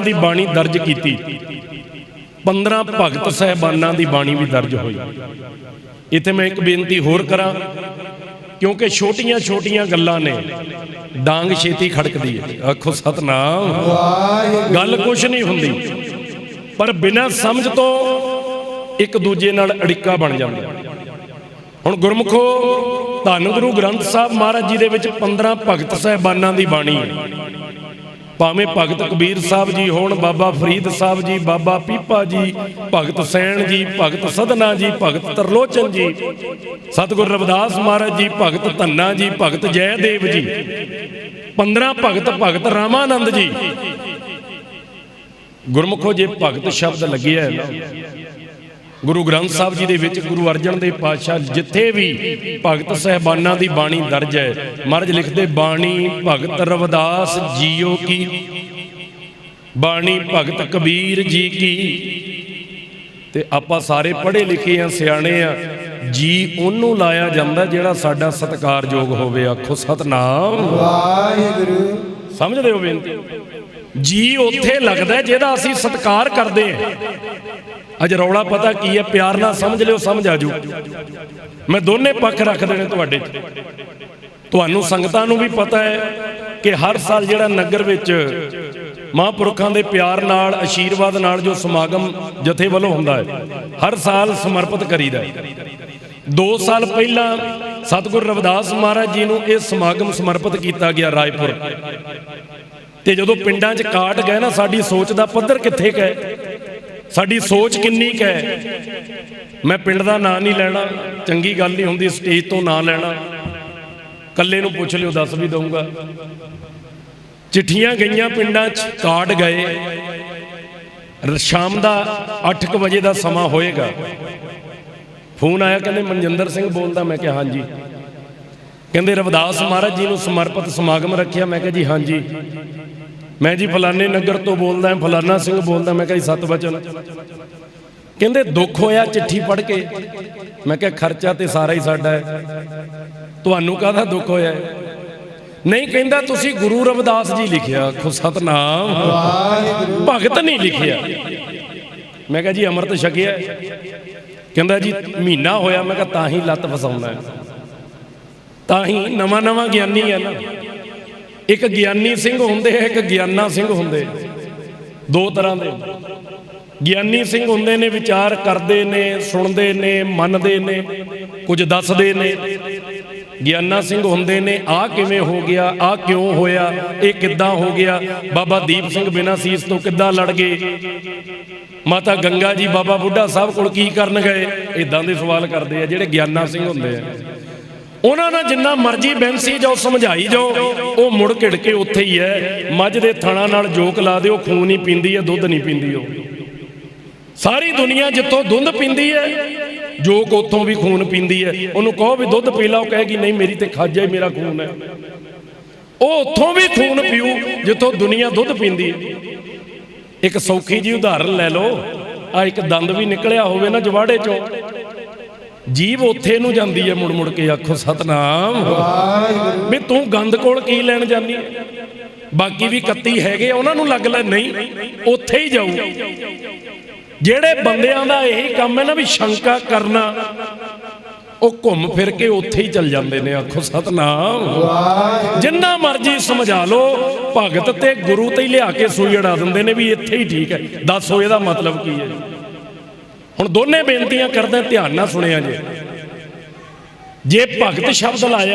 ਦੀ ਬਾਣੀ ਦਰਜ ਕੀਤੀ। 15 ਭਗਤ ਸਹਿਬਾਨਾਂ ਦੀ ਬਾਣੀ ਵੀ ਦਰਜ ਹੋਈ। ਇੱਥੇ ਮੈਂ ਇੱਕ ਬੇਨਤੀ ਹੋਰ ਕਰਾਂ ਕਿਉਂਕਿ ਛੋਟੀਆਂ-ਛੋਟੀਆਂ ਗੱਲਾਂ ਨੇ ਡਾਂਗ ਛੇਤੀ ਖੜਕਦੀ ਹੈ। ਆਖੋ ਸਤਨਾਮ। ਗੱਲ ਕੁਛ ਨਹੀਂ ਹੁੰਦੀ ਪਰ ਬਿਨਾਂ ਸਮਝ ਤੋਂ ਇੱਕ ਦੂਜੇ ਨਾਲ ਅੜਿੱਕਾ ਬਣ ਜਾਂਦਾ। ਹੁਣ ਗੁਰਮੁਖੋ ਧੰਨ ਗੁਰੂ ਗ੍ਰੰਥ ਸਾਹਿਬ ਮਹਾਰਾਜ ਜੀ ਦੇ ਵਿੱਚ 15 ਭਗਤ ਸਹਿਬਾਨਾਂ ਦੀ ਬਾਣੀ ਹੈ। ਭਾਵੇਂ ਭਗਤ ਕਬੀਰ ਸਾਹਿਬ ਜੀ ਹੋਣ, ਬਾਬਾ ਫਰੀਦ ਸਾਹਿਬ ਜੀ, ਬਾਬਾ ਪੀਪਾ ਜੀ, ਭਗਤ ਸੈਣ ਜੀ, ਭਗਤ ਸਦਨਾ ਜੀ, ਭਗਤ ਤਰਲੋਚਨ ਜੀ, ਸਤਿਗੁਰ ਰਵਿਦਾਸ ਮਹਾਰਾਜ ਜੀ, ਭਗਤ ਧੰਨਾ ਜੀ, ਭਗਤ ਜੈਦੇਵ ਜੀ 15 ਭਗਤ ਭਗਤ ਰਾਮਾਨੰਦ ਜੀ। ਗੁਰਮੁਖੋ ਜੇ ਭਗਤ ਸ਼ਬਦ ਲੱਗਿਆ ਹੈ ਨਾ ਗੁਰੂ ਗ੍ਰੰਥ ਸਾਹਿਬ ਜੀ ਦੇ ਵਿੱਚ ਗੁਰੂ ਅਰਜਨ ਦੇਵ ਪਾਤਸ਼ਾਹ ਜਿੱਥੇ ਵੀ ਭਗਤ ਸਹਿਬਾਨਾਂ ਦੀ ਬਾਣੀ ਦਰਜ ਹੈ ਮਹਾਰਾਜ ਲਿਖਦੇ ਬਾਣੀ ਭਗਤ ਰਵਿਦਾਸ ਜੀਓ ਕੀ ਬਾਣੀ ਭਗਤ ਕਬੀਰ ਜੀ ਕੀ। ਤੇ ਆਪਾਂ ਸਾਰੇ ਪੜ੍ਹੇ ਲਿਖੇ ਆ ਸਿਆਣੇ ਆ ਜੀ ਉਹਨੂੰ ਲਾਇਆ ਜਾਂਦਾ ਜਿਹੜਾ ਸਾਡਾ ਸਤਿਕਾਰਯੋਗ ਹੋਵੇ ਆਖੋ ਸਤਨਾਮ। ਵਾਹਿਗੁਰੂ। ਸਮਝਦੇ ਹੋ ਬੇਨਤੀ? ਜੀ ਉੱਥੇ ਲੱਗਦਾ ਜਿਹਦਾ ਅਸੀਂ ਸਤਿਕਾਰ ਕਰਦੇ ਹਾਂ। ਅੱਜ ਰੌਲਾ ਪਤਾ ਕੀ ਹੈ, ਪਿਆਰ ਨਾਲ ਸਮਝ ਲਿਓ, ਸਮਝ ਆ ਜੂ ਮੈਂ ਦੋਨੇ ਪੱਖ ਰੱਖ ਦੇਣੇ ਤੁਹਾਡੇ ਤੁਹਾਨੂੰ ਸੰਗਤਾਂ ਨੂੰ ਵੀ ਪਤਾ ਹੈ ਕਿ ਹਰ ਸਾਲ ਜਿਹੜਾ ਨਗਰ ਵਿੱਚ ਮਹਾਂਪੁਰਖਾਂ ਦੇ ਪਿਆਰ ਨਾਲ ਆਸ਼ੀਰਵਾਦ ਨਾਲ ਜੋ ਸਮਾਗਮ ਜਥੇ ਵੱਲੋਂ ਹੁੰਦਾ ਹੈ, ਹਰ ਸਾਲ ਸਮਰਪਿਤ ਕਰੀਦਾ ਹੈ। 2 ਸਾਲ ਪਹਿਲਾਂ ਸਤਿਗੁਰ ਰਵਿਦਾਸ ਮਹਾਰਾਜ ਜੀ ਨੂੰ ਇਹ ਸਮਾਗਮ ਸਮਰਪਿਤ ਕੀਤਾ ਗਿਆ ਰਾਏਪੁਰ। ਤੇ ਜਦੋਂ ਪਿੰਡਾਂ 'ਚ ਕਾਟ ਗਏ ਨਾ, ਸਾਡੀ ਸੋਚ ਦਾ ਪੱਧਰ ਕਿੱਥੇ ਕੁ ਸਾਡੀ ਸੋਚ ਕਿੰਨੀ ਕੁ ਹੈ? ਮੈਂ ਪਿੰਡ ਦਾ ਨਾਂ ਨਹੀਂ ਲੈਣਾ, ਚੰਗੀ ਗੱਲ ਨਹੀਂ ਹੁੰਦੀ, ਸਟੇਜ ਤੋਂ ਨਾਂ ਲੈਣਾ। ਕੱਲੇ ਨੂੰ ਪੁੱਛ ਲਿਓ, ਦੱਸ ਵੀ ਦਊਂਗਾ। ਚਿੱਠੀਆਂ ਗਈਆਂ ਪਿੰਡਾਂ 'ਚ ਕਾਟ ਗਏ। ਸ਼ਾਮ ਦਾ 8:00 ਵਜੇ ਦਾ ਸਮਾਂ ਹੋਏਗਾ। ਫੋਨ ਆਇਆ ਕਹਿੰਦੇ ਮਨਜਿੰਦਰ ਸਿੰਘ ਬੋਲਦਾ ਮੈਂ ਕਿਹਾ ਹਾਂਜੀ। ਕਹਿੰਦੇ ਰਵਿਦਾਸ ਮਹਾਰਾਜ ਜੀ ਨੂੰ ਸਮਰਪਿਤ ਸਮਾਗਮ ਰੱਖਿਆ ਮੈਂ ਕਿਹਾ ਜੀ ਹਾਂਜੀ। ਮੈਂ ਜੀ ਫਲਾਣੇ ਨਗਰ ਤੋਂ ਬੋਲਦਾ ਹਾਂ ਫਲਾਣਾ ਸਿੰਘ ਬੋਲਦਾ ਮੈਂ ਕਿਹਾ ਜੀ ਸਤ ਵਚਨ ਕਹਿੰਦੇ ਦੁੱਖ ਹੋਇਆ ਚਿੱਠੀ ਪੜ੍ਹ ਕੇ। ਮੈਂ ਕਿਹਾ ਖਰਚਾ ਤੇ ਸਾਰਾ ਹੀ ਸਾਡਾ ਹੈ। ਤੁਹਾਨੂੰ ਕਾਹਦਾ ਦੁੱਖ ਹੋਇਆ ਨਹੀਂ ਕਹਿੰਦਾ ਤੁਸੀਂ ਗੁਰੂ ਰਵਿਦਾਸ ਜੀ ਲਿਖਿਆ ਖੁ ਸਤਨਾਮ। ਭਗਤ ਨਹੀਂ ਲਿਖਿਆ। ਮੈਂ ਕਿਹਾ ਜੀ ਅੰਮ੍ਰਿਤ ਛਕਿਆ। ਕਹਿੰਦਾ ਜੀ, ਮਹੀਨਾ ਹੋਇਆ, ਮੈਂ ਕਿਹਾ ਤਾਂ ਹੀ ਲੱਤ ਫਸਾਉਂਦਾ ਤਾਂ ਹੀ ਨਵਾਂ ਨਵਾਂ ਗਿਆਨੀ ਹੈ ਨਾ। ਇੱਕ ਗਿਆਨੀ ਸਿੰਘ ਹੁੰਦੇ ਹੈ ਇੱਕ ਗਿਆਨਾ ਸਿੰਘ ਹੁੰਦੇ ਦੋ ਤਰ੍ਹਾਂ ਦੇ। ਗਿਆਨੀ ਸਿੰਘ ਹੁੰਦੇ ਨੇ, ਵਿਚਾਰ ਕਰਦੇ ਨੇ, ਸੁਣਦੇ ਨੇ, ਮੰਨਦੇ ਨੇ, ਕੁਝ ਦੱਸਦੇ ਨੇ। ਗਿਆਨਾ ਸਿੰਘ ਹੁੰਦੇ ਨੇ, ਆਹ ਕਿਵੇਂ ਹੋ ਗਿਆ, ਆਹ ਕਿਉਂ ਹੋਇਆ, ਇਹ ਕਿੱਦਾਂ ਹੋ ਗਿਆ? ਬਾਬਾ ਦੀਪ ਸਿੰਘ ਬਿਨਾਂ ਸੀਸ ਤੋਂ ਕਿੱਦਾਂ ਲੜ ਗਏ? ਮਾਤਾ ਗੰਗਾ ਜੀ, ਬਾਬਾ ਬੁੱਢਾ ਸਾਹਿਬ ਕੋਲ ਕੀ ਕਰਨ ਗਏ? ਇਦਾਂ ਦੇ ਸਵਾਲ ਕਰਦੇ ਆ, ਜਿਹੜੇ ਗਿਆਨਾ ਸਿੰਘ ਹੁੰਦੇ ਆ। ਉਹਨਾਂ ਨਾਲ ਜਿੰਨਾ ਮਰਜ਼ੀ ਬੈਂਸੀ ਜਾਓ, ਸਮਝਾਈ ਜਾਓ, ਉਹ ਮੁੜ ਘਿੜ ਕੇ ਉੱਥੇ ਹੀ ਹੈ ਮੱਝ ਦੇ ਥਣਾ ਨਾਲ ਜੋਕ ਲਾ ਦਿਓ, ਖੂਨ ਨਹੀਂ ਪੀਂਦੀ ਹੈ ਦੁੱਧ ਨਹੀਂ ਪੀਂਦੀ ਉਹ। ਸਾਰੀ ਦੁਨੀਆ ਜਿੱਥੋਂ ਦੁੱਧ ਪੀਂਦੀ ਹੈ ਜੋਕ ਉੱਥੋਂ ਵੀ ਖੂਨ ਪੀਂਦੀ ਹੈ ਉਹਨੂੰ ਕਹੋ ਵੀ ਦੁੱਧ ਪੀ ਲਾ ਉਹ ਕਹੇਗੀ ਨਹੀਂ ਮੇਰੀ ਤੇ ਖਾਜਾ ਹੀ ਮੇਰਾ ਖੂਨ ਹੈ। ਉਹ ਉੱਥੋਂ ਵੀ ਖੂਨ ਪੀਊ ਜਿੱਥੋਂ ਦੁਨੀਆ ਦੁੱਧ ਪੀਂਦੀ ਹੈ। ਇੱਕ ਸੌਖੀ ਜੀ ਉਦਾਹਰਨ ਲੈ ਲਓ ਆ ਇੱਕ ਦੰਦ ਵੀ ਨਿਕਲਿਆ ਹੋਵੇ ਨਾ ਜਵਾੜੇ ਚੋਂ। ਜੀਵ ਉੱਥੇ ਨੂੰ ਜਾਂਦੀ ਹੈ ਮੁੜ ਮੁੜ ਕੇ ਆਖੋ ਸਤਨਾਮ ਵੀ ਤੂੰ ਗੰਦ ਕੋਲ ਕੀ ਲੈਣ ਜਾਂਦੀ ਬਾਕੀ ਵੀ ਕੱਤੀ ਹੈਗੇ ਆ, ਉਹਨਾਂ ਨੂੰ ਲੱਗ ਲੈ ਨਹੀਂ ਉੱਥੇ ਹੀ ਜਾਊ। ਜਿਹੜੇ ਬੰਦਿਆਂ ਦਾ ਇਹੀ ਕੰਮ ਹੈ ਨਾ ਵੀ ਸ਼ੰਕਾ ਕਰਨਾ ਉਹ ਘੁੰਮ ਫਿਰ ਕੇ ਉੱਥੇ ਹੀ ਚੱਲ ਜਾਂਦੇ ਨੇ ਆਖੋ ਸਤਨਾਮ। ਜਿੰਨਾ ਮਰਜ਼ੀ ਸਮਝਾ ਲਓ ਭਗਤ ਤੇ ਗੁਰੂ ਤੇ ਹੀ ਲਿਆ ਕੇ ਸੂਈ ਅੜਾ ਦਿੰਦੇ ਨੇ ਵੀ ਇੱਥੇ ਹੀ ਠੀਕ ਹੈ। ਦੱਸੋ ਇਹਦਾ ਮਤਲਬ ਕੀ ਹੈ ਹੁਣ ਦੋਨੇ ਬੇਨਤੀਆਂ ਕਰਦਾ ਧਿਆਨ ਨਾਲ ਸੁਣਿਆ ਜੇ। ਜੇ ਭਗਤ ਸ਼ਬਦ ਲਾਇਆ